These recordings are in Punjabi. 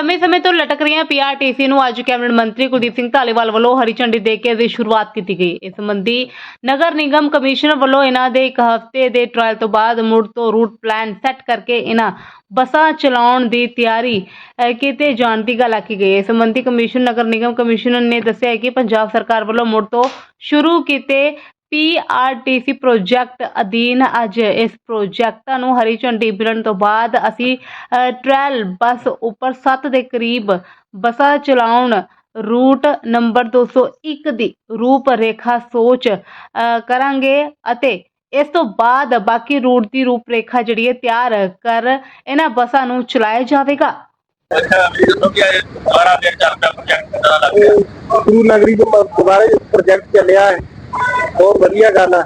ਲੰਮੇ ਸਮੇਂ ਤੋਂ ਲਟਕ ਰਹੀਆਂ ਪੀਆਰਟੀਸੀ ਨੂੰ ਅੱਜ ਕੈਬਨਿਟ ਮੰਤਰੀ ਕੁਲਦੀਪ ਸਿੰਘ ਧਾਲੀਵਾਲ ਵੱਲੋਂ ਹਰੀ ਝੰਡੀ ਦੇ ਕੇ ਦੀ ਸ਼ੁਰੂਆਤ ਕੀਤੀ ਗਈ। ਇਸ ਸੰਬੰਧੀ ਨਗਰ ਨਿਗਮ ਕਮਿਸ਼ਨਰ ਵੱਲੋਂ ਇਹਨਾਂ ਦੇ ਇੱਕ ਹਫ਼ਤੇ ਦੇ ਟ੍ਰਾਇਲ ਤੋਂ ਬਾਅਦ ਮੁੜ ਤੋਂ ਰੂਟ ਪਲਾਨ ਸੈੱਟ ਕਰਕੇ ਇਹਨਾਂ ਬੱਸਾਂ ਚਲਾਉਣ ਦੀ ਤਿਆਰੀ ਕੀਤੇ ਜਾਣ ਦੀ ਗੱਲ ਆਖੀ ਗਈ। ਇਸ ਸੰਬੰਧੀ ਕਮਿਸ਼ਨ, ਨਗਰ ਨਿਗਮ ਕਮਿਸ਼ਨਰ ਨੇ ਦੱਸਿਆ ਕਿ ਪੰਜਾਬ ਸਰਕਾਰ ਵੱਲੋਂ ਮੁੜ ਤੋਂ ਸ਼ੁਰੂ ਕੀਤੇ ਪੀਆਰਟੀਸੀ ਪ੍ਰੋਜੈਕਟ ਅਧੀਨ ਅੱਜ ਇਸ ਪ੍ਰੋਜੈਕਟਾਂ ਨੂੰ ਹਰੀ ਝੰਡੀ ਮਿਲਣ ਤੋਂ ਬਾਅਦ ਅਸੀਂ ਅ, ਬੱਸ ਉੱਪਰ 7 ਦੇ ਕਰੀਬ ਬੱਸਾਂ ਚਲਾਉਣ ਰੂਟ ਨੰਬਰ 201 ਦੀ ਰੂਪ ਰੇਖਾ ਸੋਚ ਕਰਾਂਗੇ ਅਤੇ ਇਸ ਤੋਂ ਬਾਅਦ ਬਾਕੀ ਰੂਟ ਦੀ ਰੂਪ ਰੇਖਾ ਜਿਹੜੀ ਹੈ ਤਿਆਰ ਕਰ ਇਹਨਾਂ ਬੱਸਾਂ ਨੂੰ ਚਲਾਇਆ ਜਾਵੇਗਾ। ਦੁਬਾਰਾ ਫਿਰ ਚੱਲਦਾ ਪ੍ਰੋਜੈਕਟ ਦਾ ਲੱਗ ਗਿਆ ਗੁਰੂ ਨਗਰੀ ਤੋਂ ਦੁਬਾਰਾ ਪ੍ਰੋਜੈਕਟ ਚੱਲਿਆ ਹੈ। ਬਹੁਤ ਵਧੀਆ ਗੱਲ ਆ।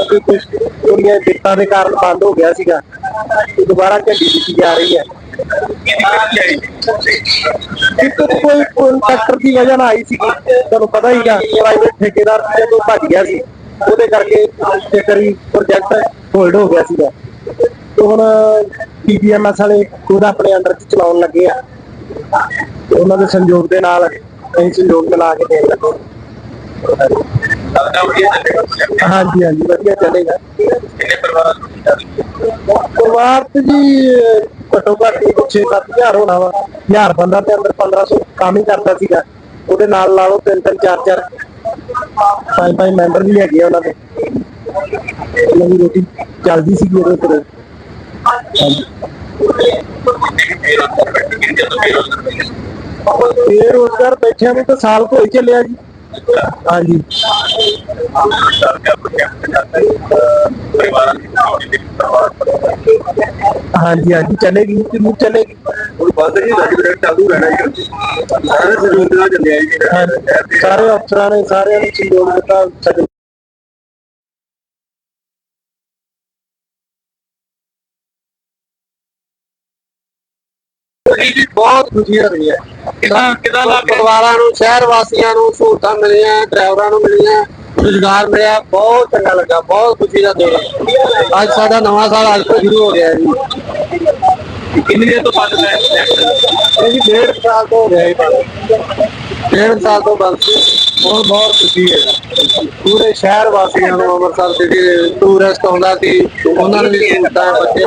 ਅਸੀਂ ਕੁਝ ਦੁਨੀਆ ਦਿੱਕਤਾਂ ਦੇ ਕਾਰਨ ਬੰਦ ਹੋ ਗਿਆ ਸੀਗਾ। ਦੁਬਾਰਾ ਝੰਡੀ ਦਿੱਤੀ ਜਾ ਰਹੀ ਹੈ। ਕਿਹਦੀ ਕੋਈ ਕੰਟਰੈਕਟਰ ਦੀ ਵਜ੍ਹਾ ਨਾਲ ਆਈ ਸੀ। ਤੁਹਾਨੂੰ ਪਤਾ ਹੀ ਆ ਪ੍ਰਾਈਵੇਟ ਠੇਕੇਦਾਰ ਜਦੋਂ ਭੱਜ ਗਿਆ ਸੀ, ਉਹਦੇ ਕਰਕੇ ਇੱਕ ਪ੍ਰੋਜੈਕਟ ਹੋਲਡ ਹੋ ਗਿਆ ਸੀਗਾ। ਤੇ ਹੁਣ ਪੀਪੀਐਮਐਸ ਵਾਲੇ ਉਹਦਾ ਆਪਣੇ ਅੰਡਰ ਚ ਚਲਾਉਣ ਲੱਗੇ ਆ। ਉਹਨਾਂ ਦੇ ਸੰਯੋਗ ਦੇ ਨਾਲ ਅਸੀਂ ਸੰਯੋਗ ਮਿਲਾ ਕੇ ਦੇਣ ਲੱਗੇ ਲੱਗਦਾ ਵਧੀਆ ਚੱਲੇਗਾ। ਪ੍ਰੋਜੈਕਟ ਹਾਂਜੀ ਹਾਂਜੀ ਵਧੀਆ ਚੱਲੇਗਾ। ਕਿੰਨੇ ਪਰਿਵਾਰਾਂ ਨੂੰ ਪਰਿਵਾਰ ਤੇ ਜੀ ਅਹ, ਘੱਟੋ ਘੱਟ 6-7000 ਹੋਣਾ ਵਾ। 1000 ਬੰਦਾ ਤੇ ਅੰਦਰ 1500 ਕੰਮ ਹੀ ਕਰਦਾ ਸੀਗਾ। ਉਹਦੇ ਨਾਲ ਲਾ ਲਓ ਤਿੰਨ ਤਿੰਨ ਚਾਰ ਚਾਰ ਪੰਜ ਪੰਜ ਮੈਂਬਰ ਵੀ ਹੈਗੇ ਆ ਉਹਨਾਂ ਦੇ। ਉਹਨਾਂ ਦੀ ਰੋਟੀ ਚੱਲਦੀ ਸੀਗੀ ਉਹਦੇ ਉੱਤੇ ਹਾਂਜੀ। ਬੇਰੋਜ਼ਗਾਰ ਬੈਠੇ ਕਿ ਜਦੋਂ ਬੇਰੋਜ਼ਗਾਰ ਬੈਠੇ ਬੇਰੁਜ਼ਗਾਰ ਬੈਠਿਆਂ ਨੂੰ ਤਾਂ ਸਾਲ ਕੋਈ ਚੱਲਿਆ ਜੀ। ਹਾਂਜੀ। ਹੈ ਹਾਂਜੀ ਹਾਂਜੀ ਚੱਲੇਗੀ ਕਿੰਨੀ ਚੱਲੇਗੀ। ਉਹ ਬੰਦ ਨਹੀਂ ਲੱਗ ਰਿਹਾ ਚਾਲੂ ਰਹਿਣਾ ਜੀ ਸਾਰੇ ਸਹਿਯੋਗ ਨਾਲ ਚੱਲਿਆ ਜੀ। ਹਾਂਜੀ, ਸਾਰੇ ਅਫਸਰਾਂ ਨੇ ਸਾਰਿਆਂ ਨੇ ਸੰਯੋਗ ਦਿੱਤਾ ਸਾਡੇ ਬਹੁਤ ਖੁਸ਼ੀਆਂ ਰਹੀਆਂ ਕਿਦਾਂ ਕਿਦਾਂ ਲੱਗ ਰਿਹਾ? ਪਰਿਵਾਰਾਂ ਨੂੰ ਸ਼ਹਿਰ ਵਾਸੀਆਂ ਨੂੰ ਸਹੂਲਤਾਂ ਮਿਲੀਆਂ ਡਰਾਈਵਰਾਂ ਨੂੰ ਮਿਲੀਆਂ। ਰੁਜ਼ਗਾਰ ਮਿਲਿਆ ਬਹੁਤ ਚੰਗਾ ਲੱਗਾ ਬਹੁਤ ਖੁਸ਼ੀ ਦਾ ਦਿਨ। ਅੱਜ ਸਾਡਾ ਨਵਾਂ ਸਾਲ ਅੱਜ ਤੋਂ ਸ਼ੁਰੂ ਹੋ ਗਿਆ ਹੈ ਜੀ। ਕਿੰਨੇ ਦਿਨ ਤੋਂ ਹੈ ਪ੍ਰੋਜੈਕਟ ਇਹ ਜੀ ਡੇਢ ਸਾਲ ਤੋਂ ਹੋ ਗਿਆ ਇਹ ਬੰਦ ਡੇਢ ਸਾਲ ਤੋਂ ਬੰਦ ਸੀ ਬਹੁਤ ਬਹੁਤ ਖੁਸ਼ੀ ਹੈ। ਪੂਰੇ ਸ਼ਹਿਰ ਵਾਸੀਆਂ ਨੂੰ ਅੰਮ੍ਰਿਤਸਰ ਦੇ ਜਿਹੜੇ ਟੂਰਿਸਟ ਆਉਂਦਾ ਸੀ। ਉਹਨਾਂ ਨੂੰ ਵੀ ਸਹੂਲਤਾਂ ਬੱਚੇ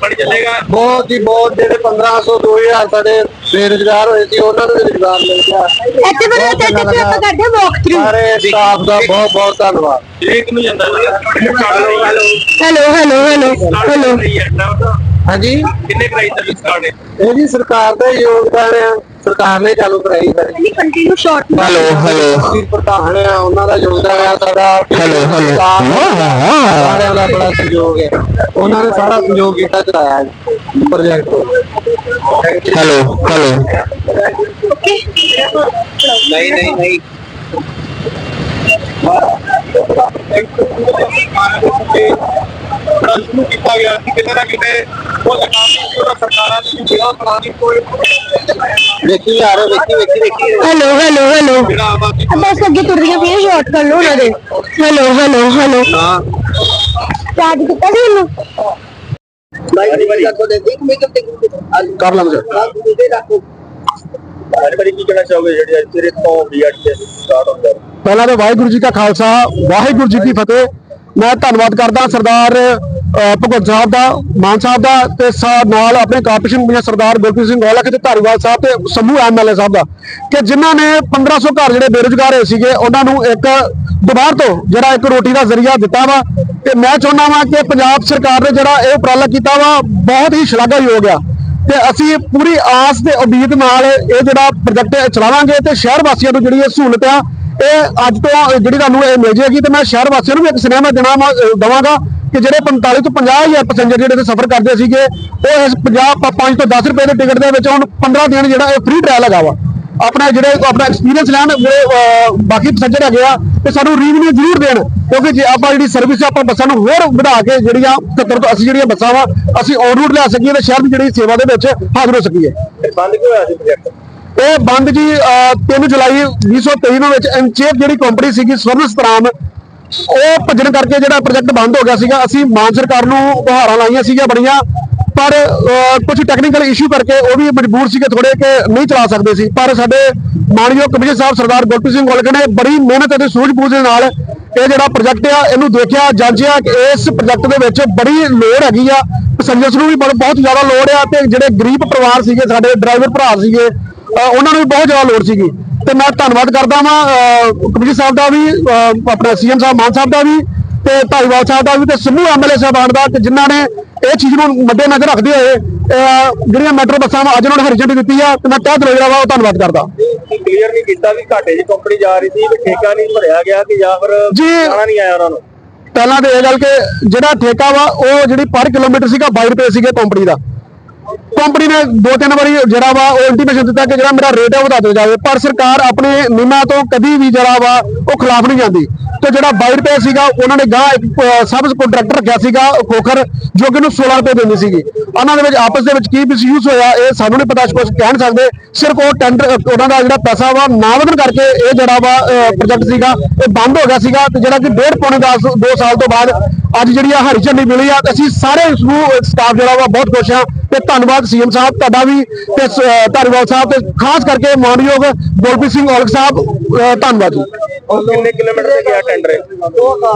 ਪਾਣੀ ਚੱਲੇਗਾ? ਬਹੁਤ ਹੀ ਬਹੁਤ। ਜਿਹੜੇ 1500 2000 ਸਾਡੇ ਬੇਰੁਜ਼ਗਾਰ ਹੋਏ ਸੀ ਉਹਨਾਂ ਨੂੰ ਵੀ ਰੁਜ਼ਗਾਰ ਮਿਲ ਗਿਆ। ਇੱਥੇ ਬਹੁਤ ਚੰਗਾ ਇੱਥੇ ਆਪਾਂ। ਕਰਦੇ ਵਾਕ ਥਰੂ ਸਾਰੇ ਸਟਾਫ ਦਾ ਬਹੁਤ ਬਹੁਤ ਧੰਨਵਾਦ। ਇੱਕ ਨੂੰ ਜਾਂਦਾ। ਹੈਲੋ ਹੈਲੋ ਹੈਲੋ ਹੈਲੋ ਹਾਂਜੀ। ਕਿੰਨੇ ਪ੍ਰਾਈਸ ਦਾ ਸਟਾਰਟ ਹੈ ਇਹ ਜੀ ਸਰਕਾਰ ਦਾ ਯੋਗਦਾਨ ਹੈ ਸਰਕਾਰ ਨੇ ਚਾਲੂ ਕਰਾਈ ਹੈ। ਨਹੀਂ ਕੰਟੀਨਿਊ ਸ਼ਾਰਟ ਹੈਲੋ ਹੈਲੋ ਵੀਰ ਪ੍ਰਧਾਨ ਹੈ ਉਹਨਾਂ ਦਾ ਯੋਗਦਾਨ ਹੈ ਸਾਡਾ ਹੈਲੋ ਹੈਲੋ ਸਾਰਿਆਂ ਦਾ ਬੜਾ ਸਹਿਯੋਗ ਹੈ ਉਹਨਾਂ ਨੇ ਸਾਰਾ ਸਹਿਯੋਗ ਕੀਤਾ ਚਲਾਇਆ ਪ੍ਰੋਜੈਕਟ ਹੈਲੋ ਹੈਲੋ ਨਹੀਂ ਨਹੀਂ ਨਹੀਂ। ਪ੍ਰਸ਼ਨ ਕੀਤਾ ਗਿਆ ਕਿ ਕਿਤੇ ਨਾ ਕਿਤੇ ਉਹ ਲਗਾਮੀ ਪੂਰਾ ਸਰਕਾਰਾਂ ਦੀ ਜਿਹੜਾ ਬਣਾਉਣੀ ਕੋਈ ਵੇਖੀ ਯਾਰ ਵੇਖੀ ਵੇਖੀ ਵੇਖੀ ਹੈਲੋ ਹੈਲੋ ਹੈਲੋ ਜਿਹੜਾ ਆਬਾਦੀ ਬਸ ਅੱਗੇ ਤੁਰ ਰਹੀਆਂ ਪਈਆਂ ਸ਼ਾਰਟ ਕਰ ਲਓ ਉਹਨਾਂ ਦੇ ਹੈਲੋ ਹੈਲੋ ਹੈਲੋ ਹਾਂ ਚਾਰਜ ਕੀਤਾ ਸੀ ਇਹਨੂੰ ਕਰ ਲਾਂਗੇ ਹਰ ਵਾਰੀ ਕੀ ਕਹਿਣਾ ਚਾਹੋਗੇ ਜਿਹੜੀ ਅੱਜ ਤੇਰੇ ਤੋਂ ਬੀਆਰਟੀ ਸਟਾਰਟ ਹੁੰਦਾ ਹੈ ਪਹਿਲਾਂ ਤਾਂ ਵਾਹਿਗੁਰੂ ਜੀ ਕਾ ਖਾਲਸਾ ਵਾਹਿਗੁਰੂ ਜੀ ਕੀ ਫਤਿਹ। ਮੈਂ ਧੰਨਵਾਦ ਕਰਦਾ ਸਰਦਾਰ ਅਹ, ਭਗਵੰਤ ਸਾਹਿਬ ਦਾ ਮਾਨ ਸਾਹਿਬ ਦਾ ਤੇ ਨਾਲ ਆਪਣੇ ਕਾਰਪੋਰੇਸ਼ਨ ਕਮਿਸ਼ਨਰ ਸਰਦਾਰ ਗੁਰਪ੍ਰੀਤ ਸਿੰਘ ਔਲਖ ਤੇ ਧਾਰੀਵਾਲ ਸਾਹਿਬ ਤੇ ਸਮੂਹ ਐਮਐਲਏ ਸਾਹਿਬ ਦਾ। ਕਿ ਜਿਨ੍ਹਾਂ ਨੇ 1500 ਘਰ ਜਿਹੜੇ ਬੇਰੁਜ਼ਗਾਰ ਹੋਏ ਸੀਗੇ ਉਹਨਾਂ ਨੂੰ ਇੱਕ ਦੁਬਾਰ ਤੋਂ ਜਿਹੜਾ ਇੱਕ ਰੋਟੀ ਦਾ ਜ਼ਰੀਆ ਦਿੱਤਾ ਵਾ। ਤੇ ਮੈਂ ਚਾਹੁੰਦਾ ਵਾਂ ਕਿ ਪੰਜਾਬ ਸਰਕਾਰ ਨੇ ਜਿਹੜਾ ਇਹ ਉਪਰਾਲਾ ਕੀਤਾ ਵਾ ਬਹੁਤ ਹੀ ਸ਼ਲਾਘਾਯੋਗ ਆ ਤੇ ਅਸੀਂ ਪੂਰੀ ਆਸ ਤੇ ਉਮੀਦ ਨਾਲ ਇਹ ਜਿਹੜਾ ਪ੍ਰੋਜੈਕਟ ਚਲਾਵਾਂਗੇ ਤੇ ਸ਼ਹਿਰ ਵਾਸੀਆਂ ਨੂੰ ਜਿਹੜੀ ਇਹ ਸਹੂਲਤ ਆ ਇਹ ਅੱਜ ਤੋਂ ਜਿਹੜੀ ਤੁਹਾਨੂੰ ਇਹ ਮਿਲ ਜਾਏਗੀ ਤੇ ਮੈਂ ਸ਼ਹਿਰ ਵਾਸੀਆਂ ਨੂੰ ਵੀ ਇੱਕ ਸੁਨੇਹਾ ਦੇਣਾ ਵਾ- ਦਵਾਂਗਾ ਕਿ ਜਿਹੜੇ 45 ਤੋਂ 50000 ਪੈਸੇਂਜਰ ਜਿਹੜੇ ਤੇ ਸਫ਼ਰ ਕਰਦੇ ਸੀਗੇ ਉਹ ਇਸ 50 5 ਤੋਂ 10 ਰੁਪਏ ਦੇ ਟਿਕਟ ਦੇ ਵਿੱਚ ਹੁਣ 15 ਦਿਨ ਜਿਹੜਾ ਇਹ ਫ੍ਰੀ ਟ੍ਰਾਇਲ ਹੈਗਾ ਵਾ। ਆਪਣਾ ਜਿਹੜੇ ਆਪਣਾ ਐਕਸਪੀਰੀਅੰਸ ਲੈਣ ਉਹ, ਬਾਕੀ ਪੈਸੇਂਜਰ ਹੈਗੇ ਆ ਤੇ ਸਾਨੂੰ ਰੀਵਿਊ ਜ਼ਰੂਰ ਦੇਣ ਕਿਉਂਕਿ ਜੇ ਆਪਾਂ ਜਿਹੜੀ ਸਰਵਿਸ ਆਪਾਂ ਬੱਸਾਂ ਨੂੰ ਹੋਰ ਵਧਾ ਕੇ ਜਿਹੜੀਆਂ 77 ਤੋਂ 80 ਜਿਹੜੀਆਂ ਬੱਸਾਂ ਵਾ ਅਸੀਂ ਔਨ ਰੂਟ ਲੈ ਸਕੀਏ ਤੇ ਸ਼ਹਿਰ ਦੀ ਜਿਹੜੀ ਸੇਵਾ ਦੇ ਵਿੱਚ ਹਾਜ਼ਰ ਹੋ ਸਕੀਏ। ਬੰਦ ਕਿਉਂ ਹੋਇਆ ਸੀ ਪ੍ਰੋਜੈਕਟ ਇਹ ਬੰਦ ਜੀ ਅਹ, 3 ਜੁਲਾਈ 2023 ਨੂੰ ਵਿੱਚ ਐਨਚੇਪ ਜਿਹੜੀ ਕੰਪਨੀ ਸੀਗੀ ਸਵਰਨ ਸਤਰਾਮ ਉਹ ਭੱਜਣ ਕਰਕੇ ਜਿਹੜਾ ਪ੍ਰੋਜੈਕਟ ਬੰਦ ਹੋ ਗਿਆ ਸੀਗਾ ਅਸੀਂ ਮਾਨ ਸਰਕਾਰ ਨੂੰ ਗੁਹਾਰਾਂ ਲਾਈਆਂ ਸੀਗੀਆਂ ਬੜੀਆਂ ਪਰ ਕੁਝ ਟੈਕਨੀਕਲ ਇਸ਼ੂ ਕਰਕੇ ਉਹ ਵੀ ਮਜਬੂਰ ਸੀਗੇ ਥੋੜੇ ਕਿ ਨਹੀਂ ਚਲਾ ਸਕਦੇ ਸੀ। ਪਰ ਸਾਡੇ ਮਾਨਯੋਗ ਕਮਿਸ਼ਨਰ ਸਾਹਿਬ ਸਰਦਾਰ ਗੁਰਪ੍ਰੀਤ ਸਿੰਘ ਗੋਲਕ ਨੇ ਬੜੀ ਮਿਹਨਤ ਅਤੇ ਸੂਝ-ਬੂਝ ਦੇ ਨਾਲ ਇਹ ਜਿਹੜਾ ਪ੍ਰੋਜੈਕਟ ਆ ਇਹਨੂੰ ਦੇਖਿਆ ਜਾਂਚਿਆ ਕਿ ਇਸ ਪ੍ਰੋਜੈਕਟ ਦੇ ਵਿੱਚ ਬੜੀ ਲੋੜ ਹੈਗੀ ਆ। ਪੈਸੰਜਰਸ ਨੂੰ ਵੀ ਬੜ- ਬਹੁਤ ਜ਼ਿਆਦਾ ਲੋੜ ਆ ਤੇ ਜਿਹੜੇ ਗਰੀਬ ਪਰਿਵਾਰ ਸੀਗੇ ਸਾਡੇ ਡਰਾਈਵਰ ਭਰਾ ਸੀਗੇ ਉਹਨਾਂ ਨੂੰ ਵੀ ਬਹੁਤ ਜ਼ਿਆਦਾ ਲੋੜ ਸੀਗੀ। ਤੇ ਮੈਂ ਧੰਨਵਾਦ ਕਰਦਾ ਵਾਂ ਕਮਿਸ਼ਨਰ ਸਾਹਿਬ ਦਾ ਵੀ ਆਪਣਾ ਸੀਐਮ ਸਾਹਿਬ ਮਾਨ ਸਾਹਿਬ ਦਾ ਵੀ ਤੇ ਧਾਰੀਵਾਲ ਸਾਹਿਬ ਦਾ ਵੀ ਤੇ ਸਮੂਹ ਐਮਐਲਏ ਸਾਹਿਬਾਨ ਦਾ ਕਿ ਜਿਨ੍ਹਾਂ ਨੇ ਇਹ ਚੀਜ਼ ਨੂੰ ਮੱਦੇ ਨਜ਼ਰ ਰੱਖਦੇ ਹੋਏ ਜਿਹੜੀਆਂ ਮੈਟਰੋ ਬੱਸਾਂ ਅੱਜ ਉਹਨਾਂ ਨੂੰ ਹਰੀ ਝੰਡੀ ਦਿੱਤੀ ਆ ਤੇ ਮੈਂ ਤਹਿ ਦਿਲੋਂ ਜਿਹੜਾ ਵਾ ਉਹ ਧੰਨਵਾਦ ਕਰਦਾ। ਕਲੀਅਰ ਨਹੀਂ ਕੀਤਾ ਵੀ ਘਾਟੇ 'ਚ ਕੰਪਨੀ ਜਾ ਰਹੀ ਸੀ ਵੀ ਠੇਕਾ ਨਹੀਂ ਭਰਿਆ ਗਿਆ ਕਿ ਜਾਂ ਫਿਰ। ਜਾਣਾ ਨਹੀਂ ਆਇਆ ਉਹਨਾਂ ਨੂੰ। ਪਹਿਲਾਂ ਤੇ ਇਹ ਗੱਲ ਕਿ ਜਿਹੜਾ ਠੇਕਾ ਵਾ ਉਹ ਜਿਹੜੀ ਪਰ ਕਿਲੋਮੀਟਰ ਸੀਗਾ 22 ਰੁਪਏ ਸੀਗੇ ਕੰਪਨੀ ਦਾ। ਕੰਪਨੀ ਨੇ ਦੋ ਤਿੰਨ ਵਾਰੀ ਜਿਹੜਾ ਵਾ ਉਹ ਇੰਟੀਮੇਸ਼ਨ ਦਿੱਤਾ ਕਿ ਜਿਹੜਾ ਮੇਰਾ ਰੇਟ ਹੈ ਉਹ ਵਧਾ ਦਿੱਤਾ ਜਾਵੇ। ਪਰ ਸਰਕਾਰ ਆਪਣੇ ਨਿਯਮਾਂ ਤੋਂ ਕਦੀ ਵੀ ਜਿਹੜਾ ਵਾ ਉਹ ਖਿਲਾਫ ਨਹੀਂ ਜਾਂਦੀ। ਤੇ ਜਿਹੜਾ 22 ਰੁਪਏ ਸੀਗਾ, ਉਹਨਾਂ ਨੇ ਗਾਂ ਇੱਕ ਸਬ ਕੰਟਰੈਕਟਰ ਰੱਖਿਆ ਸੀਗਾ, ਖੋਖਰ, ਜੋ ਕਿ ਉਹਨੂੰ 16 ਰੁਪਏ ਦਿੰਦੀ ਸੀਗੀ। ਉਹਨਾਂ ਦੇ ਵਿੱਚ, ਆਪਸ ਦੇ ਵਿੱਚ ਕੀ ਮਿਸਯੂਜ਼ ਹੋਇਆ, ਇਹ ਸਾਨੂੰ ਨਹੀਂ ਪਤਾ ਕੁਝ ਕਹਿ ਨਹੀਂ ਸਕਦੇ। ਸਿਰਫ ਉਹ ਟੈਂਡਰ ਉਹਨਾਂ ਦਾ ਜਿਹੜਾ ਪੈਸਾ ਵਾ, ਨਾ ਵਧਣ ਕਰਕੇ ਇਹ ਜਿਹੜਾ ਵਾ ਪ੍ਰੋਜੈਕਟ ਸੀਗਾ, ਇਹ ਬੰਦ ਹੋ ਗਿਆ ਸੀਗਾ। ਤੇ ਜਿਹੜਾ ਕਿ ਡੇਢ ਪੌਣੇ 10 2 ਸਾਲ ਤੋਂ ਬਾਅਦ ਅੱਜ ਜਿਹੜੀ ਆ ਹਰੀ ਝੰਡੀ ਮਿਲੀ ਆ, ਅਸੀਂ ਸਾਰੇ ਇਸ ਨੂੰ ਸਟਾਫ ਜਿਹੜਾ ਵਾ ਬਹੁਤ ਖੁਸ਼ ਆ। ਤੇ ਧੰਨਵਾਦ ਸੀਐਮ ਸਾਹਿਬ, ਤੁਹਾਡਾ ਵੀ ਤੇ ਧਾਰੀਵਾਲ ਸਾਹਿਬ ਤੇ ਖਾਸ ਕਰਕੇ ਮਾਨਯੋਗ ਗੁਰਪ੍ਰੀਤ ਸਿੰਘ ਔਲਖ ਸਾਹਿਬ ਧੰਨਵਾਦ ਜੀ। ਉਹ ਕਿੰਨੇ ਕਿਲੋਮੀਟਰ ਤੇ ਗਿਆ ਟੈਂਡਰ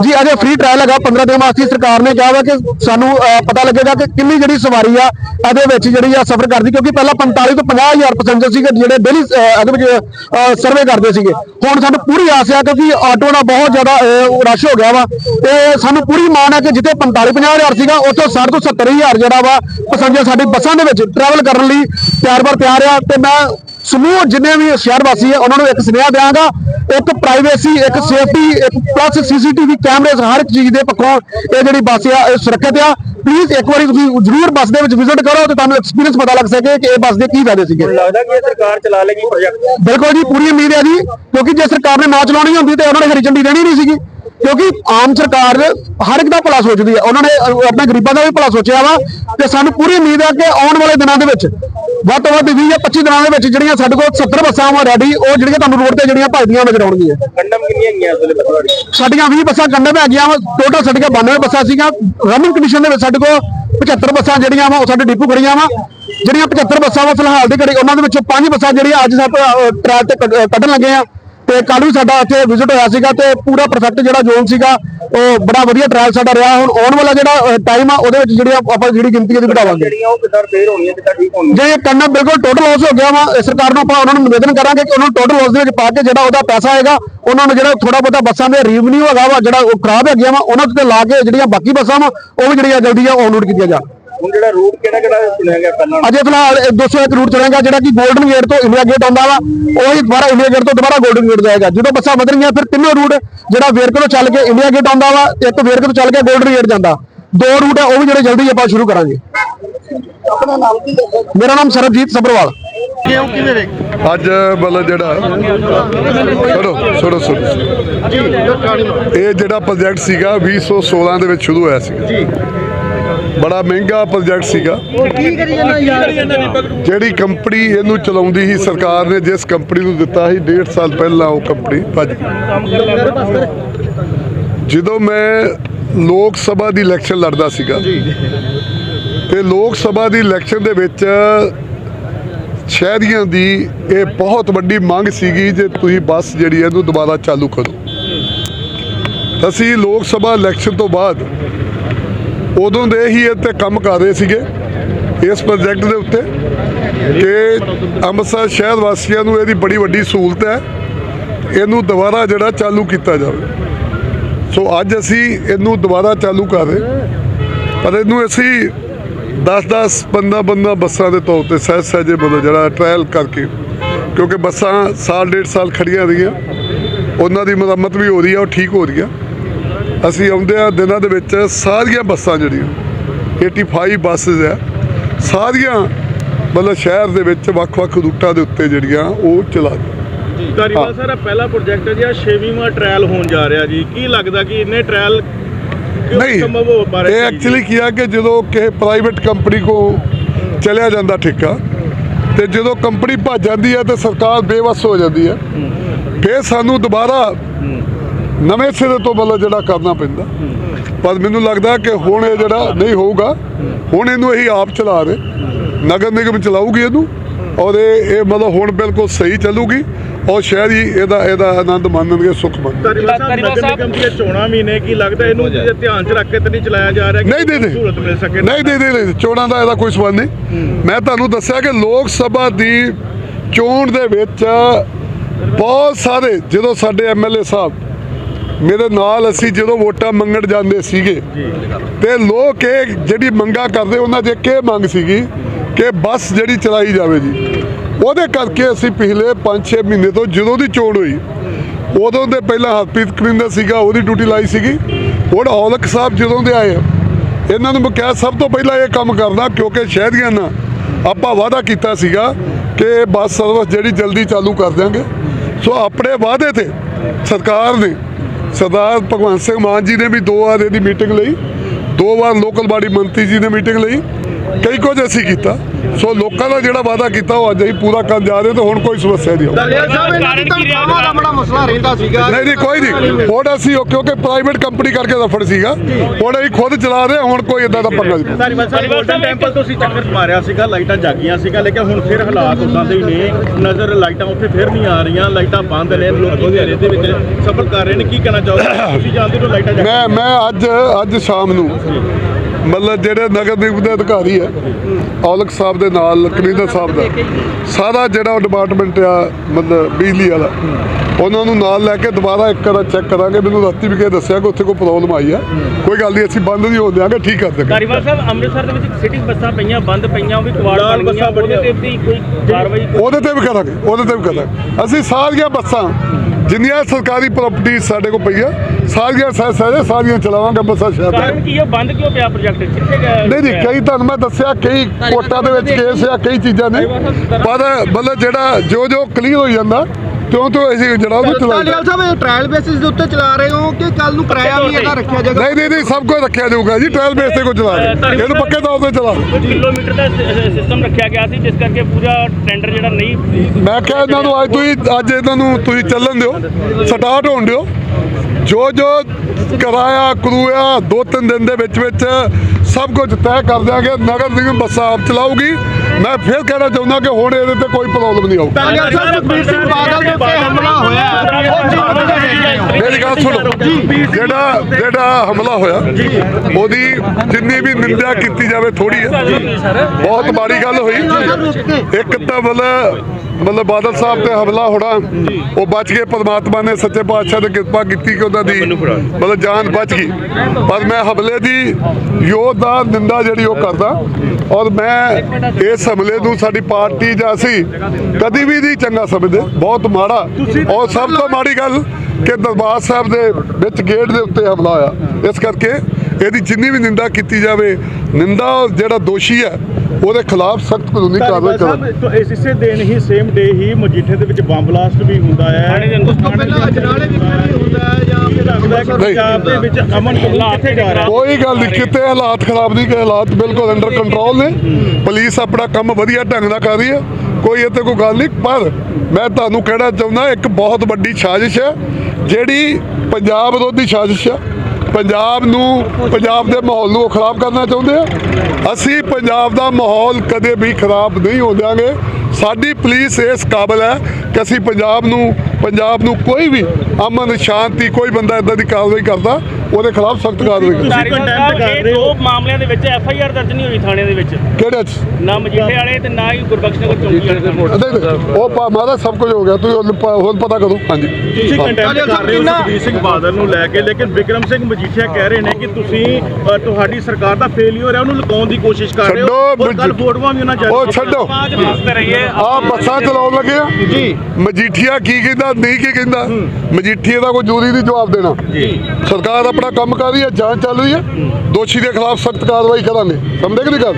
ਜੀ ਅਜੇ ਫ੍ਰੀ ਟ੍ਰਾਇਲ ਹੈਗਾ 15 ਦਿਨ ਵਾਸਤੇ ਸਰਕਾਰ ਨੇ ਕਿਹਾ ਵਾ ਕਿ ਸਾਨੂੰ ਅਹ, ਪਤਾ ਲੱਗੇਗਾ ਕਿ ਕਿੰਨੀ ਜਿਹੜੀ ਸਵਾਰੀ ਆ ਇਹਦੇ ਵਿੱਚ ਜਿਹੜੀ ਆ ਸਫ਼ਰ ਕਰਦੀ ਕਿਉਂਕਿ ਪਹਿਲਾਂ 45 ਤੋਂ 50 ਹਜ਼ਾਰ ਪੈਸੇਂਜਰ ਸੀਗੇ ਜਿਹੜੇ ਡੇਲੀ ਇਹਦੇ ਵਿੱਚ ਸਰਵੇ ਕਰਦੇ ਸੀਗੇ ਹੁਣ ਸਾਨੂੰ ਪੂਰੀ ਆਸ ਆ ਕਿਉਂਕਿ ਆਟੋ ਦਾ ਬਹੁਤ ਜ਼ਿਆਦਾ ਰਸ਼ ਹੋ ਗਿਆ ਵਾ ਤੇ ਸਾਨੂੰ ਪੂਰੀ ਮਾਣ ਹੈ ਕਿ ਜਿੱਥੇ 45 50 ਹਜ਼ਾਰ ਸੀਗਾ ਉੱਥੋਂ 60 ਤੋਂ 70 ਹਜ਼ਾਰ ਜਿਹੜਾ ਵਾ ਪੈਸੇਂਜਰ ਸਾਡੀ ਬੱਸਾਂ ਦੇ ਵਿੱਚ ਟਰੈਵਲ ਕਰਨ ਲਈ ਤਿਆਰ ਬਰ ਤਿਆਰ ਆ ਤੇ ਮੈਂ ਸਮੂਹ ਜਿੰਨੇ ਵੀ ਸ਼ਹਿਰ ਵਾਸੀ ਆ ਉਹਨਾਂ ਨੂੰ ਇੱਕ ਸੁਨੇਹਾ ਦਿਆਂਗਾ ਇੱਕ ਪ੍ਰਾਈਵੇਸੀ ਇੱਕ ਸੇਫਟੀ ਇੱਕ ਪਲੱਸ ਸੀਸੀਟੀਵੀ ਕੈਮਰੇ ਹਰ ਇੱਕ ਚੀਜ਼ ਦੇ ਪੱਖੋਂ ਇਹ ਜਿਹੜੀ ਬੱਸ ਆ ਇਹ ਸੁਰੱਖਿਅਤ ਆ। ਪਲੀਜ਼ ਇੱਕ ਵਾਰੀ ਤੁਸੀਂ ਜ਼ਰੂਰ ਬੱਸ ਦੇ ਵਿੱਚ ਵਿਜ਼ਿਟ ਕਰੋ ਤੇ ਤੁਹਾਨੂੰ ਐਕਸਪੀਰੀਅੰਸ ਪਤਾ ਲੱਗ ਸਕੇ ਕਿ ਇਹ ਬੱਸ ਦੇ ਕੀ ਫਾਇਦੇ ਸੀਗੇ। ਲੱਗਦਾ ਕਿ ਇਹ ਸਰਕਾਰ ਚਲਾ ਲੇਗੀ ਪ੍ਰੋਜੈਕਟ ਬਿਲਕੁਲ ਜੀ ਪੂਰੀ ਉਮੀਦ ਹੈ ਜੀ ਕਿਉਂਕਿ ਜੇ ਸਰਕਾਰ ਨੇ ਨਾ ਚਲਾਉਣੀ ਹੁੰਦੀ ਤੇ ਉਹਨਾਂ ਨੇ ਹਰੀ ਝੰਡੀ ਦੇਣੀ ਨਹੀਂ ਸੀਗੀ। ਕਿਉਂਕਿ ਆਮ ਸਰਕਾਰ ਹਰ ਇੱਕ ਦਾ ਭਲਾ ਸੋਚਦੀ ਹੈ। ਉਹਨਾਂ ਨੇ ਆਪਣੇ ਗਰੀਬਾਂ ਦਾ ਵੀ ਭਲਾ ਸੋਚਿਆ ਵਾ ਤੇ ਸਾਨੂੰ ਪੂਰੀ ਉਮੀਦ ਹੈ ਕਿ ਆਉਣ ਵਾਲੇ ਦਿਨਾਂ ਦੇ ਵਿੱਚ ਵੱਧ ਤੋਂ ਵੱਧ 20 ਜਾਂ 25 ਦਿਨਾਂ ਦੇ ਵਿੱਚ ਜਿਹੜੀਆਂ ਸਾਡੇ ਕੋਲ 70 ਬੱਸਾਂ ਵਾ ਰੈਡੀ ਉਹ ਜਿਹੜੀਆਂ ਤੁਹਾਨੂੰ ਰੋਡ ਤੇ ਜਿਹੜੀਆਂ ਭਜਦੀਆਂ ਨਜ਼ਰ ਆਉਣਗੀਆਂ। ਕੰਡਮ ਕਿੰਨੀਆਂ ਗਈਆਂ ਇਸ ਵੇਲੇ ਬੱਸਾਂ ਤੁਹਾਡੀਆਂ? ਸਾਡੀਆਂ 20 ਬੱਸਾਂ ਕੰਡੇ ਪੈ ਗਈਆਂ ਵਾ ਟੋਟਲ ਸਾਡੀਆਂ 92 ਬੱਸਾਂ ਸੀਗੀਆਂ। ਰਨਿੰਗ ਕੰਡੀਸ਼ਨ ਦੇ ਵਿੱਚ ਸਾਡੇ ਕੋਲ 75 ਬੱਸਾਂ ਜਿਹੜੀਆਂ ਵਾ ਉਹ ਸਾਡੇ ਡਿਪੂ ਖੜੀਆਂ ਵਾ। ਜਿਹੜੀਆਂ 75 ਬੱਸਾਂ ਵਾ ਫਿਲਹਾਲ ਦੀ ਘੜੀ ਉਹਨਾਂ ਦੇ ਵਿੱਚੋਂ ਪੰਜ ਬੱਸਾਂ ਜਿਹੜੀਆਂ ਅੱਜ ਸਾਡੇ ਟ੍ਰੈਕ ਤੇ ਕੱਢ- ਕੱਢਣ ਲੱਗੇ ਆ। ਤੇ ਕੱਲ ਵੀ ਸਾਡਾ ਇੱਥੇ ਵਿਜ਼ਿਟ ਹੋਇਆ ਸੀਗਾ ਤੇ ਪੂਰਾ ਪਰਫੈਕਟ ਜਿਹੜਾ ਜ਼ੋਨ ਸੀਗਾ ਉਹ ਬੜਾ ਵਧੀਆ ਟ੍ਰਾਇਲ ਸਾਡਾ ਰਿਹਾ। ਹੁਣ ਆਉਣ ਵਾਲਾ ਜਿਹੜਾ ਟਾਈਮ ਆ ਉਹਦੇ ਵਿੱਚ ਜਿਹੜੀ ਆਪਾਂ ਜਿਹੜੀ ਗਿਣਤੀ ਇਹਦੀ ਵਧਾਵਾਂਗੇ ਜਿਹੜੀਆਂ ਉਹ ਕਿੱਦਾਂ ਰਿਪੇਅਰ ਹੋਣੀਆਂ ਕਿੱਦਾਂ ਠੀਕ ਹੋਣੀਆਂ? ਜੇ ਕਰਨਾ ਬਿਲਕੁਲ ਟੋਟਲ ਲਾਸ ਹੋ ਗਿਆ ਵਾ ਇਹ ਸਰਕਾਰ ਨੂੰ ਆਪਾਂ ਉਹਨਾਂ ਨੂੰ ਨਿਵੇਦਨ ਕਰਾਂਗੇ ਕਿ ਉਹਨਾਂ ਨੂੰ ਟੋਟਲ ਲਾਸ ਦੇ ਵਿੱਚ ਪਾ ਕੇ ਜਿਹੜਾ ਉਹਦਾ ਪੈਸਾ ਆਏਗਾ ਉਹਨਾਂ ਨੂੰ ਜਿਹੜਾ ਥੋੜਾ ਬਹੁਤਾ ਬੱਸਾਂ ਦੇ ਰੈਵਨਿਊ ਹੈਗਾ ਵਾ ਜਿਹੜਾ ਉਹ ਖਰਾਬ ਹੈਗੀਆਂ ਵਾ ਉਹਨਾਂ ਤੇ ਲਾ ਕੇ ਜਿਹੜੀਆਂ ਬਾਕੀ ਬੱਸਾਂ ਵਾ ਉਹ ਵੀ ਜਿਹੜੀਆਂ ਜਲਦੀ ਆ ਆਨਲੋਡ ਕੀਤੀਆਂ ਜਾਣ। ਅਜੇ ਫਿਲਹਾਲ 201 ਰੂਟ ਚੁਣਿਆ ਜਿਹੜਾ ਕਿ 골ਡਨ ਗੇਟ ਤੋਂ ਇੰਡੀਆ ਗੇਟ ਆਉਂਦਾ ਵਾ ਉਹੀ ਦੁਬਾਰਾ ਇੰਡੀਆ ਗੇਟ ਤੋਂ ਦੁਬਾਰਾ 골ਡਨ ਗੇਟ ਜਾਏਗਾ। ਜਦੋਂ ਬੱਸਾਂ ਵਧਣਗੀਆਂ ਫਿਰ ਤਿੰਨੋਂ ਰੂਟ ਜਿਹੜਾ ਵੇਰਕੇ ਤੋਂ ਚੱਲ ਕੇ ਇੰਡੀਆ ਗੇਟ ਆਉਂਦਾ ਵਾ ਇੱਕ ਵੇਰਕੇ ਤੋਂ ਚੱਲ ਕੇ 골ਡਨ ਗੇਟ ਜਾਂਦਾ। ਦੋ ਰੂਟ ਆ ਉਹ ਵੀ ਜਿਹੜੇ ਜਲਦੀ ਆਪਾਂ ਸ਼ੁਰੂ ਕਰਾਂਗੇ। ਮੇਰਾ ਨਾਮ ਸਰਬਜੀਤ ਸਬਰਵਾਲ ਕਿਉਂ ਕਿਵੇਂ ਦੇ ਅੱਜ ਮਤਲਬ ਜਿਹੜਾ ਸੁਣੋ ਸੁਣੋ ਸੁਣੋ। ਇਹ ਜਿਹੜਾ ਪ੍ਰੋਜੈਕਟ ਸੀਗਾ 2016 ਦੇ ਵਿੱਚ ਸ਼ੁਰੂ ਹੋਇਆ ਸੀ। ਬੜਾ ਮਹਿੰਗਾ ਪ੍ਰੋਜੈਕਟ ਸੀਗਾ। ਜਿਹੜੀ ਕੰਪਨੀ ਇਹਨੂੰ ਚਲਾਉਂਦੀ ਸੀ, ਸਰਕਾਰ ਨੇ ਜਿਸ ਕੰਪਨੀ ਨੂੰ ਦਿੱਤਾ ਸੀ, ਡੇਢ ਸਾਲ ਪਹਿਲਾਂ ਉਹ ਕੰਪਨੀ ਭੱਜ ਗਈ। ਜਦੋਂ ਮੈਂ ਲੋਕ ਸਭਾ ਦੀ ਇਲੈਕਸ਼ਨ ਲੜਦਾ ਸੀਗਾ, ਤੇ ਲੋਕ ਸਭਾ ਦੀ ਇਲੈਕਸ਼ਨ ਦੇ ਵਿੱਚ ਸ਼ਹਿਰੀਆਂ ਦੀ ਇਹ ਬਹੁਤ ਵੱਡੀ ਮੰਗ ਸੀਗੀ ਜੇ ਤੁਸੀਂ ਬੱਸ ਜਿਹੜੀ ਹੈ ਇਹਨੂੰ ਦੁਬਾਰਾ ਚਾਲੂ ਕਰੋ। ਅਸੀਂ ਲੋਕ ਸਭਾ ਇਲੈਕਸ਼ਨ ਤੋਂ ਬਾਅਦ ਉਦੋਂ ਦੇ ਹੀ ਇਹ ਤੇ ਕੰਮ ਕਰ ਰਹੇ ਸੀਗੇ ਇਸ ਪ੍ਰੋਜੈਕਟ ਦੇ ਉੱਤੇ ਕਿ ਅੰਮ੍ਰਿਤਸਰ ਸ਼ਹਿਰ ਵਾਸੀਆਂ ਨੂੰ ਇਹਦੀ ਬੜੀ ਵੱਡੀ ਸਹੂਲਤ ਹੈ, ਇਹਨੂੰ ਦੁਬਾਰਾ ਜਿਹੜਾ ਚਾਲੂ ਕੀਤਾ ਜਾਵੇ। ਸੋ ਅੱਜ ਅਸੀਂ ਇਹਨੂੰ ਦੁਬਾਰਾ ਚਾਲੂ ਕਰ ਰਹੇ ਪਰ ਇਹਨੂੰ ਅਸੀਂ 10-10 15-15 ਬੱਸਾਂ ਦੇ ਤੌਰ ਤੇ ਸਹਿਜ ਸਹਿਜੇ ਬਦਲ ਜਿਹੜਾ ਟ੍ਰਾਇਲ ਕਰਕੇ, ਕਿਉਂਕਿ ਬੱਸਾਂ ਸਾਲ ਡੇਢ ਸਾਲ ਖੜੀਆਂ ਰਹੀਆਂ, ਉਹਨਾਂ ਦੀ ਮੁਰੰਮਤ ਵੀ ਹੋ ਰਹੀ ਆ ਉਹ ਠੀਕ ਹੋ ਰਹੀ ਆ ਅਸੀਂ ਆਉਂਦੇ ਆ ਦਿਨਾਂ ਦੇ ਵਿੱਚ ਸਾਰੀਆਂ ਬੱਸਾਂ ਜਿਹੜੀਆਂ 85 ਬੱਸਸ ਆ ਸਾਰੀਆਂ ਮਤਲਬ ਸ਼ਹਿਰ ਦੇ ਵਿੱਚ ਵੱਖ-ਵੱਖ ਰੂਟਾਂ ਦੇ ਉੱਤੇ ਜਿਹੜੀਆਂ ਉਹ ਚਲਾ ਦਿਓ। ਧਾਰੀਵਾਲ ਸਰ ਪਹਿਲਾ ਪ੍ਰੋਜੈਕਟ ਹੈ ਜੀ ਆਹ ਛੇਵੀਂਵਾਂ ਟ੍ਰਾਇਲ ਹੋਣ ਜਾ ਰਿਹਾ ਜੀ। ਕੀ ਲੱਗਦਾ ਕਿ ਇੰਨੇ ਟ੍ਰਾਇਲ ਨਹੀਂ ਇਹ ਐਕਚੁਅਲੀ ਕੀ ਆ ਕਿ ਜਦੋਂ ਕਿਸੇ ਪ੍ਰਾਈਵੇਟ ਕੰਪਨੀ ਕੋ ਚਲਿਆ ਜਾਂਦਾ ਠੇਕਾ ਤੇ ਜਦੋਂ ਕੰਪਨੀ ਭੱਜ ਜਾਂਦੀ ਹੈ ਤੇ ਸਰਕਾਰ ਬੇਵਸ ਹੋ ਜਾਂਦੀ ਹੈ। ਫਿਰ ਸਾਨੂੰ ਦੁਬਾਰਾ ਨਵੇਂ ਸਿਰੇ ਤੋਂ ਮਤਲਬ ਜਿਹੜਾ ਕਰਨਾ ਪੈਂਦਾ। ਪਰ ਮੈਨੂੰ ਲੱਗਦਾ ਕਿ ਹੁਣ ਇਹ ਜਿਹੜਾ ਨਹੀਂ ਹੋਊਗਾ ਹੁਣ ਇਹਨੂੰ ਇਹੀ ਆਪ ਚਲਾ ਰਹੇ। ਨਗਰ ਨਿਗਮ ਚਲਾਊਗੀ ਇਹਨੂੰ ਔਰ ਇਹ ਇਹ ਮਤਲਬ ਹੁਣ ਬਿਲਕੁਲ ਸਹੀ ਚੱਲੂਗੀ ਔਰ ਸ਼ਹਿਰ ਹੀ ਇਹਦਾ ਇਹਦਾ ਆਨੰਦ ਮਾਣਨਗੇ ਸੁੱਖ ਮੰਨ ਧਾਰੀਵਾਲ ਸਾਹਿਬ ਨਗਰ ਨਿਗਮ ਦੀਆਂ ਚੋਣਾਂ ਵੀ ਨੇ ਕੀ ਲੱਗਦਾ ਇਹਨੂੰ ਜੇ ਧਿਆਨ 'ਚ ਰੱਖ ਕੇ ਤੇ ਨਹੀਂ ਚਲਾਇਆ ਜਾ ਰਿਹਾ ਨਹੀਂ ਨਹੀਂ, ਚੋਣਾਂ ਦਾ ਇਹਦਾ ਕੋਈ ਸਬੰਧ ਨਹੀਂ। ਮੈਂ ਤੁਹਾਨੂੰ ਦੱਸਿਆ ਕਿ ਲੋਕ ਸਭਾ ਦੀ ਚੋਣ ਦੇ ਵਿੱਚ ਬਹੁਤ ਸਾਰੇ ਜਦੋਂ ਸਾਡੇ ਐਮਐਲਏ ਸਾਹਿਬ ਮੇਰੇ ਨਾਲ ਅਸੀਂ ਜਦੋਂ ਵੋਟਾਂ ਮੰਗਣ ਜਾਂਦੇ ਸੀਗੇ ਤੇ ਲੋਕ ਇਹ ਜਿਹੜੀ ਮੰਗਾ ਕਰਦੇ ਉਹਨਾਂ ਦੀ ਇਹ ਮੰਗ ਸੀਗੀ ਕਿ ਬੱਸ ਜਿਹੜੀ ਚਲਾਈ ਜਾਵੇ ਜੀ। ਉਹਦੇ ਕਰਕੇ ਅਸੀਂ ਪਿਛਲੇ 5-6 ਮਹੀਨੇ ਤੋਂ ਜਦੋਂ ਦੀ ਚੋਣ ਹੋਈ ਉਦੋਂ ਦੇ ਪਹਿਲਾਂ ਹਰਪ੍ਰੀਤ ਕਰਿੰਦਰ ਸੀਗਾ ਉਹਦੀ ਡਿਊਟੀ ਲਾਈ ਸੀਗੀ। ਹੁਣ ਔਲਖ ਸਾਹਿਬ ਜਦੋਂ ਦੇ ਆਏ ਇਹਨਾਂ ਨੂੰ ਮੈਂ ਕਿਹਾ ਸਭ ਤੋਂ ਪਹਿਲਾਂ ਇਹ ਕੰਮ ਕਰਨਾ ਕਿਉਂਕਿ ਸ਼ਹਿਰੀਆਂ ਨਾਲ ਆਪਾਂ ਵਾਅਦਾ ਕੀਤਾ ਸੀਗਾ ਕਿ ਬੱਸ ਸਰਵਿਸ ਜਿਹੜੀ ਜਲਦੀ ਚਾਲੂ ਕਰ ਦਿਆਂਗੇ। ਸੋ ਆਪਣੇ ਵਾਅਦੇ ਤੇ ਸਰਕਾਰ ਨੇ ਸਰਦਾਰ ਭਗਵੰਤ ਸਿੰਘ ਮਾਨ ਜੀ ਨੇ ਵੀ ਦੋ ਵਾਰ ਇਹਦੀ ਮੀਟਿੰਗ ਲਈ, ਦੋ ਵਾਰ ਲੋਕਲ ਬਾਡੀ ਮੰਤਰੀ ਜੀ ਨੇ ਮੀਟਿੰਗ ਲਈ ਕਈ ਕੁਝ ਅਸੀਂ ਕੀਤਾ। ਸੋ ਲੋਕਾਂ ਦਾ ਜਿਹੜਾ ਵਾਅਦਾ ਕੀਤਾ ਉਹ ਅੱਜ ਅਸੀਂ ਪੂਰਾ ਕਰਨ ਜਾ ਰਹੇ ਤੇ ਹੁਣ ਕੋਈ ਸਮੱਸਿਆ ਨਹੀਂ ਆਉਂਦੀ ਦਲਿਆ ਸਾਹਿਬ ਇਹਨਾਂ ਦੀ ਤਨਖਾਹਾਂ ਦਾ ਬੜਾ ਮਸਲਾ ਰਹਿੰਦਾ ਸੀਗਾ। ਨਹੀਂ ਨਹੀਂ ਕੋਈ ਨਹੀਂ। ਹੁਣ ਅਸੀਂ ਉਹ ਕਿਉਂਕਿ ਪ੍ਰਾਈਵੇਟ ਕੰਪਨੀ ਕਰਕੇ ਰਫੜ ਸੀਗਾ। ਹੁਣ ਅਸੀਂ ਖੁਦ ਚਲਾ ਰਹੇ ਹੁਣ ਕੋਈ ਇਦਾਂ ਦਾ ਪੰਗਾ ਨਹੀਂ। ਗੋਲਡਨ ਟੈਂਪਲ ਤੁਸੀਂ ਚੱਕਰ ਮਾਰਿਆ ਸੀਗਾ ਲਾਈਟਾਂ ਜਾਗੀਆਂ ਸੀਗਾ ਲੇਕਿਨ ਹੁਣ ਫਿਰ ਹਾਲਾਤ ਉਦਾਂ ਦੇ ਹੀ ਨੇ। ਨਜ਼ਰ ਲਾਈਟਾਂ ਉੱਥੇ ਫਿਰ ਨਹੀਂ ਆ ਰਹੀਆਂ ਲਾਈਟਾਂ ਬੰਦ ਨੇ ਲੋਕੀ ਹਨੇਰੇ ਦੇ ਵਿੱਚ ਸਫਰ ਕਰ ਰਹੇ ਨੇ ਕੀ ਕਹਿਣਾ ਚਾਹੋਗੇ? ਤੁਸੀਂ ਜਾਣਦੇ ਹੋ ਲਾਈਟਾਂ ਜਾਗੀਆਂ ਮੈਂ ਮੈਂ ਅੱਜ ਅੱਜ ਸ਼ਾਮ ਨੂੰ ਮਤਲਬ ਜਿਹੜੇ ਨਗਰ ਨਿਗਮ ਦੇ ਅਧਿਕਾਰੀ ਆ ਔਲਖ ਸਾਹਿਬ ਦੇ ਨਾਲ ਕਮਿਸ਼ਨਰ ਸਾਹਿਬ ਦਾ ਸਾਰਾ ਜਿਹੜਾ ਉਹ ਡਿਪਾਰਟਮੈਂਟ ਆ ਮਤਲਬ ਬਿਜਲੀ ਵਾਲਾ ਉਹਨਾਂ ਨੂੰ ਨਾਲ ਲੈ ਕੇ ਦੁਬਾਰਾ ਇੱਕ ਵਾਰ ਚੈੱਕ ਕਰਾਂਗੇ ਮੈਨੂੰ ਰਾਤੀ ਵੀ ਕਿਸੇ ਦੱਸਿਆ ਕਿ ਉੱਥੇ ਕੋਈ ਪ੍ਰੋਬਲਮ ਆਈ ਆ। ਕੋਈ ਗੱਲ ਨਹੀਂ ਅਸੀਂ ਬੰਦ ਨਹੀਂ ਹੋਣ ਦਿਆਂਗੇ ਠੀਕ ਕਰ ਦੇਵਾਂਗੇ ਧਾਰੀਵਾਲ ਸਾਹਿਬ ਅੰਮ੍ਰਿਤਸਰ ਦੇ ਵਿੱਚ ਸਿਟੀ ਬੱਸਾਂ ਪਈਆਂ ਬੰਦ ਪਈਆਂ ਉਹ ਵੀ ਕਵਾੜ ਬਣ ਗਈਆਂ ਬੱਸਾਂ ਉਹਦੇ ਤੇ ਵੀ ਕੋਈ ਕਾਰਵਾਈ ਉਹਦੇ ਤੇ ਵੀ ਕਰਾਂਗੇ ਉਹਦੇ ਤੇ ਵੀ ਕਰਾਂਗੇ। ਅਸੀਂ ਸਾਰੀਆਂ ਬੱਸਾਂ ਜਿੰਨੀਆਂ ਸਰਕਾਰੀ ਪ੍ਰਾਪਰਟੀ ਸਾਡੇ ਕੋਲ ਪਈਆਂ ਸਾਰੀਆਂ ਸਹਿ ਸਹਿ ਸਾਰੀਆਂ ਚਲਾਵਾਂਗੇ ਬੱਸਾਂ ਸ਼ਹਿਰ ਕਾਰਨ ਕੀ ਹੈ? ਬੰਦ ਕਿਉਂ ਪਿਆ ਪ੍ਰੋਜੈਕਟ ਕਿੱਥੇ ਗਿਆ ਨਹੀਂ ਨਹੀਂ ਕਈ ਤੁਹਾਨੂੰ ਮੈਂ ਦੱਸਿਆ ਕਈ ਕੋਟਾਂ ਦੇ ਵਿੱਚ ਕੇਸ ਆ ਕਈ ਚੀਜ਼ਾਂ ਨੇ। ਪਰ ਮਤਲਬ ਜਿਹੜਾ ਜੋ ਜੋ ਕਲੀਅਰ ਹੋਈ ਜਾਂਦਾ ਤਿਉਂ ਤਿਉਂ ਅਸੀਂ ਜਿਹੜਾ ਉਹਨੂੰ ਚਲਾਈ ਦਲਿਆ ਸਾਹਿਬ ਟ੍ਰਾਇਲ ਬੇਸਿਸ ਦੇ ਉੱਤੇ ਚਲਾ ਰਹੇ ਹੋ ਕਿ ਕੱਲ ਨੂੰ ਕਿਰਾਇਆ ਵੀ ਇਹਦਾ ਰੱਖਿਆ ਜਾਏਗਾ? ਨਹੀਂ ਨਹੀਂ ਨਹੀਂ ਸਭ ਕੁਝ ਰੱਖਿਆ ਜਾਊਗਾ ਜੀ ਟ੍ਰਾਇਲ ਬੇਸ ਤੇ ਕੋਈ ਚਲਾ ਰਹੇ। ਇਹਨੂੰ ਪੱਕੇ ਤੌਰ ਤੇ ਚਲਾ ਕਿਲੋਮੀਟਰ ਦਾ ਸਿਸਟਮ ਰੱਖਿਆ ਗਿਆ ਸੀ ਜਿਸ ਕਰਕੇ ਪੂਰਾ ਟੈਂਡਰ ਜਿਹੜਾ ਨਹੀਂ ਮੈਂ ਕਿਹਾ ਇਹਨਾਂ ਨੂੰ ਅੱਜ ਤੁਸੀਂ ਅੱਜ ਇਹਨਾਂ ਨੂੰ ਤੁਸੀਂ ਚੱਲਣ ਦਿਓ ਸਟਾਰਟ ਹੋਣ ਦਿਓ। ਜੋ ਜੋ ਕਰਾਇਆ ਕਰੂਆ ਦੋ ਤਿੰਨ ਦਿਨ ਦੇ ਵਿੱਚ ਵਿੱਚ ਸਭ ਕੁਝ ਤੈਅ ਕਰ ਦਿਆਂਗੇ ਨਗਰ ਨਿਗਮ ਬੱਸਾਂ ਆਪ ਚਲਾਊਗੀ ਮੈਂ ਫਿਰ ਕਹਿਣਾ ਚਾਹੁੰਦਾ ਕਿ ਹੁਣ ਇਹਦੇ ਤੇ ਕੋਈ ਪ੍ਰੋਬਲਮ ਨਹੀਂ ਆਊਗੀ। ਸੁਖਬੀਰ ਸਿੰਘ ਬਾਦਲ ਦੇ ਉੱਤੇ ਹਮਲਾ ਹੋਇਆ? ਮੇਰੀ ਗੱਲ ਸੁਣੋ ਜਿਹੜਾ ਜਿਹੜਾ ਹਮਲਾ ਹੋਇਆ ਉਹਦੀ ਜਿੰਨੀ ਵੀ ਨਿੰਦਾ ਕੀਤੀ ਜਾਵੇ ਥੋੜੀ ਹੈ। ਬਹੁਤ ਮਾੜੀ ਗੱਲ ਹੋਈ। ਇੱਕ ਤਾਂ ਮਤਲਬ ਮਤਲਬ ਬਾਦਲ ਸਾਹਿਬ ਤੇ ਹਮਲਾ ਹੋਣਾ ਉਹ ਬਚ ਗਏ ਪਰਮਾਤਮਾ ਨੇ ਸੱਚੇ ਪਾਤਸ਼ਾਹ ਨੇ ਕਿਰਪਾ ਕੀਤੀ ਕਿ ਉਹਨਾਂ ਦੀ ਮਤਲਬ ਜਾਨ ਬਚ ਗਈ। ਪਰ ਮੈਂ ਹਮਲੇ ਦੀ ਯੋਧਾ ਨਿੰਦਾ ਜਿਹੜੀ ਉਹ ਕਰਦਾ ਔਰ ਮੈਂ ਇਸ ਹਮਲੇ ਨੂੰ ਸਾਡੀ ਪਾਰਟੀ ਜਾਂ ਅਸੀਂ ਕਦੀ ਵੀ ਨਹੀਂ ਚੰਗਾ ਸਮਝਦੇ ਬਹੁਤ ਮਾੜਾ। ਔਰ ਸਭ ਤੋਂ ਮਾੜੀ ਗੱਲ ਕਿ ਦਰਬਾਰ ਸਾਹਿਬ ਦੇ ਵਿੱਚ ਗੇਟ ਦੇ ਉੱਤੇ ਹਮਲਾ ਹੋਇਆ। ਇਸ ਕਰਕੇ ਇਹਦੀ ਜਿੰਨੀ ਵੀ ਨਿੰਦਾ ਕੀਤੀ ਜਾਵੇ ਨਿੰਦਾ ਜਿਹੜਾ ਦੋਸ਼ੀ ਹੈ ਉਹਦੇ ਖਿਲਾਫ ਸਖਤ ਕਾਨੂੰਨੀ ਕਾਰਵਾਈ ਤੋਂ ਇਸ ਇਸੇ ਦਿਨ ਹੀ ਸੇਮ ਡੇ ਹੀ ਮਜੀਠੇ ਦੇ ਵਿੱਚ ਬੰਬ ਬਲਾਸਟ ਵੀ ਹੁੰਦਾ ਹੈ। ਉਸ ਤੋਂ ਪਹਿਲਾਂ ਅਜਨਾਲੇ ਵਿੱਚ ਵੀ ਹੁੰਦਾ ਹੈ। ਜਾਂ ਇਹ ਲੱਗਦਾ ਹੈ ਕਿ ਪੰਜਾਬ ਦੇ ਵਿੱਚ ਅਮਨ ਕਿੱਥੇ ਜਾ ਰਿਹਾ ਕੋਈ ਗੱਲ ਨਹੀਂ ਕਿਤੇ ਹਾਲਾਤ ਖਰਾਬ ਨਹੀਂ ਕਿ ਹਾਲਾਤ ਬਿਲਕੁਲ ਅੰਡਰ ਕੰਟਰੋਲ ਨੇ। ਪੁਲਿਸ ਆਪਣਾ ਕੰਮ ਵਧੀਆ ਢੰਗ ਨਾਲ ਕਰ ਰਹੀ ਹੈ। ਕੋਈ ਇੱਥੇ ਕੋਈ ਗੱਲ ਨਹੀਂ ਪਰ ਮੈਂ ਤੁਹਾਨੂੰ ਕਹਿਣਾ ਚਾਹੁੰਦਾ ਇੱਕ ਬਹੁਤ ਵੱਡੀ ਸਾਜ਼ਿਸ਼ ਹੈ ਜਿਹੜੀ ਪੰਜਾਬ ਵਿਰੋਧੀ ਸਾਜ਼ਿਸ਼ ਹੈ। ਪੰਜਾਬ ਨੂੰ, ਪੰਜਾਬ ਦੇ ਮਾਹੌਲ ਨੂੰ ਉਹ ਖਰਾਬ ਕਰਨਾ ਚਾਹੁੰਦੇ ਆ? ਅਸੀਂ ਪੰਜਾਬ ਦਾ ਮਾਹੌਲ ਕਦੇ ਵੀ ਖਰਾਬ ਨਹੀਂ ਹੋਣ ਦਿਆਂਗੇ। ਸਾਡੀ ਪੁਲਿਸ ਇਸ ਕਾਬਲ ਹੈ ਕਿ ਅਸੀਂ ਪੰਜਾਬ ਨੂੰ ਪੰਜਾਬ ਨੂੰ ਕੋਈ ਵੀ ਅਮਨ, ਸ਼ਾਂਤੀ, ਕੋਈ ਬੰਦਾ ਇਦਾਂ ਦੀ ਕਾਰਵਾਈ ਕਰਦਾ ਉਹਦੇ ਖਿਲਾਫ ਸਖਤ ਕਾਰਵਾਈ ਕਰਾਂਗੇ condemn ਸਾਹਿਬ ਕਰ ਇਹ ਰਹੇ ਹੋ। ਦੋ ਮਾਮਲਿਆਂ ਦੇ ਵਿੱਚ ਐਫ ਆਈ ਆਰ ਦਰਜ ਨਹੀਂ ਹੋਈ ਥਾਣੇ ਦੇ ਵਿੱਚ। ਕਿਹੜੇ ਚ? ਨਾ ਮਜੀਠੇ ਵਾਲੇ ਤੇ ਨਾ ਹੀ ਗੁਰਬਖਸ਼ ਨਗਰ ਚੌਂਕੀ ਵਾਲੇ ਉਹ ਪਾ- ਮਾਰਾ ਸਭ ਕੁਝ ਹੋ ਗਿਆ। ਤੁਸੀਂ ਹੁਣ ਪਤਾ ਕਰੋ। ਹਾਂਜੀ। ਤੁਸੀਂ ਹਾਂ। ਕੰਟੈਂਟ ਕਰ ਰਹੇ ਹੋ ਸੁਖਬੀਰ ਸਿੰਘ ਬਾਦਲ ਨੂੰ ਲੈ ਕੇ ਲੇਕਿਨ ਵਿਕਰਮ ਸਿੰਘ ਮਜੀਠੀਆ ਕਹਿ ਰਹੇ ਨੇ ਕਿ ਤੁਸੀਂ ਤੁਹਾਡੀ ਸਰਕਾਰ ਦਾ ਫੇਲਿਅਰ ਹੈ ਉਹਨੂੰ ਲੁਕਾਉਣ ਦੀ ਕੋਸ਼ਿਸ਼ ਕਰ ਰਹੇ ਹੋ। ਕੱਲ ਫੋਟੋਆਂ ਵੀ ਉਹਨਾਂ ਜਾਰੀ ਉਹ ਛੱਡੋ। ਆ ਬੱਸਾਂ ਚਲਾਉਣ ਲੱਗੇ ਆ। ਜੀ। ਮਜੀਠੀਆ ਕੀ ਕਹਿੰਦਾ ਨਹੀਂ ਕੀ ਕਹਿੰਦਾ? ਮਜੀਠੀਏ ਦਾ ਕੋਈ ਜੂਰੀ ਨਹੀਂ ਜਵਾਬ ਦੇਣਾ। ਜੀ। ਸਰਕਾਰ ਆਪਣਾ ਕੰਮ ਕਰ ਰਹੀ ਹੈ ਜਾਂਚ ਚੱਲ ਰਹੀ ਹੈ। ਦੋਸ਼ੀ ਦੇ ਖਿਲਾਫ ਸਖਤ ਕਾਰਵਾਈ ਕਰਾਂਗੇ। ਸਮਝਦੇ ਕਿ ਨਹੀਂ ਗੱਲ?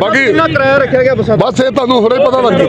ਬਾਕੀ ਕਿੰਨਾ ਕਿਰਾਇਆ ਰੱਖਿਆ ਗਿਆ ਬੱਸਾਂ? ਇਹ ਤੁਹਾਨੂੰ ਹੁਣੇ ਪਤਾ ਲੱਗ ਜੂ